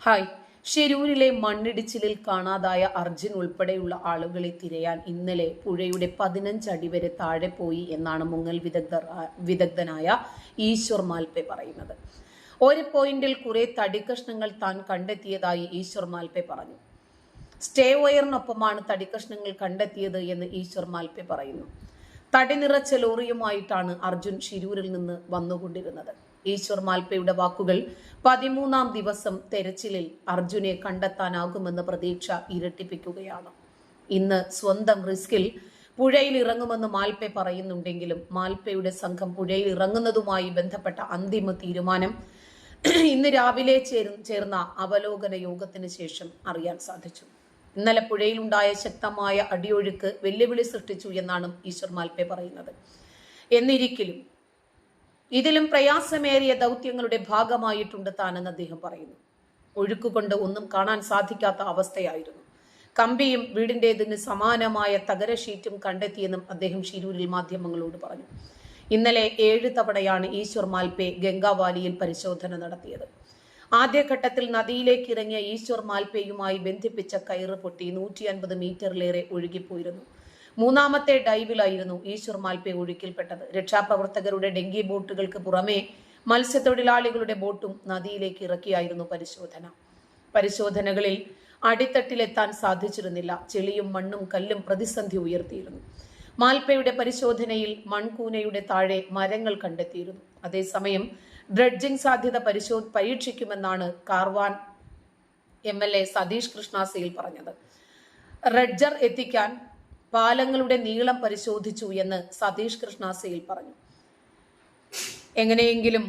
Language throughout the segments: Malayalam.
ഹായ്. ഷെരൂരിലെ മണ്ണിടിച്ചിലിൽ കാണാതായ അർജുൻ ഉൾപ്പെടെയുള്ള ആളുകളെ തിരയാൻ ഇന്നലെ പുഴയുടെ പതിനഞ്ചടി വരെ താഴെ പോയി എന്നാണ് മുങ്ങൽ വിദഗ്ധർ വിദഗ്ധനായ ഈശ്വർ മാൽപെ പറയുന്നത്. ഒരു പോയിന്റിൽ കുറെ തടിക്കഷ്ണങ്ങൾ താൻ കണ്ടെത്തിയതായി ഈശ്വർ മാൽപെ പറഞ്ഞു. സ്റ്റേ വയറിനൊപ്പമാണ് തടിക്കഷ്ണങ്ങൾ കണ്ടെത്തിയത് എന്ന് ഈശ്വർ മാൽപെ പറയുന്നു. തടി നിറച്ച ലോറിയുമായിട്ടാണ് അർജുൻ ഷിരൂരിൽ നിന്ന് വന്നുകൊണ്ടിരുന്നത്. ഈശ്വർ മാൽപ്പയുടെ വാക്കുകൾ പതിമൂന്നാം ദിവസം തെരച്ചിലിൽ അർജുനെ കണ്ടെത്താനാകുമെന്ന പ്രതീക്ഷ ഇരട്ടിപ്പിക്കുകയാണ്. ഇന്ന് സ്വന്തം റിസ്കിൽ പുഴയിൽ ഇറങ്ങുമെന്ന് മാൽപ്പെ പറയുന്നുണ്ടെങ്കിലും മാൽപ്പയുടെ സംഘം പുഴയിൽ ഇറങ്ങുന്നതുമായി ബന്ധപ്പെട്ട അന്തിമ തീരുമാനം ഇന്ന് രാവിലെ ചേർന്ന അവലോകന യോഗത്തിന് ശേഷം അറിയാൻ സാധിച്ചു. ഇന്നലെ പുഴയിലുണ്ടായ ശക്തമായ അടിയൊഴുക്ക് വെല്ലുവിളി സൃഷ്ടിച്ചു എന്നാണ് ഈശ്വർ മാൽപ്പെ പറയുന്നത്. എന്നിരിക്കലും ഇതിലും പ്രയാസമേറിയ ദൗത്യങ്ങളുടെ ഭാഗമായിട്ടുണ്ട് താനെന്ന് അദ്ദേഹം പറയുന്നു. ഒഴുക്കുകൊണ്ട് ഒന്നും കാണാൻ സാധിക്കാത്ത അവസ്ഥയായിരുന്നു. കമ്പിയും വീടിന്റെതിന് സമാനമായ തകര ഷീറ്റും കണ്ടെത്തിയെന്നും അദ്ദേഹം ഷിരൂരിൽ മാധ്യമങ്ങളോട് പറഞ്ഞു. ഇന്നലെ ഏഴ് തവണയാണ് ഈശ്വർ മാൽപേ ഗംഗാവാലിയിൽ പരിശോധന നടത്തിയത്. ആദ്യഘട്ടത്തിൽ നദിയിലേക്ക് ഇറങ്ങിയ ഈശ്വർ മാൽപേയുമായി ബന്ധിപ്പിച്ച കയറ് പൊട്ടി നൂറ്റി അൻപത് മീറ്ററിലേറെ ഒഴുകിപ്പോയിരുന്നു. മൂന്നാമത്തെ ഡൈവിലായിരുന്നു ഈശ്വർ മാൽപെ ഒഴുക്കിൽപ്പെട്ടത്. രക്ഷാപ്രവർത്തകരുടെ ഡെങ്കി ബോട്ടുകൾക്ക് പുറമെ മത്സ്യത്തൊഴിലാളികളുടെ ബോട്ടും നദിയിലേക്ക് ഇറക്കിയായിരുന്നു പരിശോധന. പരിശോധനകളിൽ അടിത്തട്ടിലെത്താൻ സാധിച്ചിരുന്നില്ല. ചെളിയും മണ്ണും കല്ലും പ്രതിസന്ധി ഉയർത്തിയിരുന്നു. മാൽപ്പയുടെ പരിശോധനയിൽ മൺകൂനയുടെ താഴെ മരങ്ങൾ കണ്ടെത്തിയിരുന്നു. അതേസമയം ഡ്രഡ്ജിംഗ് സാധ്യത പരിശോ പരീക്ഷിക്കുമെന്നാണ് Karwar M L A Satish കൃഷ്ണാസയിൽ പറഞ്ഞത്. റെഡ്ജർ എത്തിക്കാൻ പാലങ്ങളുടെ നീളം പരിശോധിച്ചു എന്ന് സതീഷ് കൃഷ്ണാസയിൽ പറഞ്ഞു. എങ്ങനെയെങ്കിലും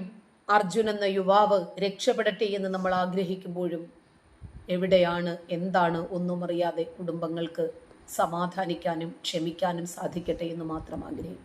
അർജുൻ എന്ന യുവാവ് രക്ഷപ്പെടട്ടെ എന്ന് നമ്മൾ ആഗ്രഹിക്കുമ്പോഴും എവിടെയാണ് എന്താണ് ഒന്നും അറിയാതെ കുടുംബങ്ങൾക്ക് സമാധാനിക്കാനും ക്ഷമിക്കാനും സാധിക്കട്ടെ എന്ന് മാത്രം ആഗ്രഹിക്കാം.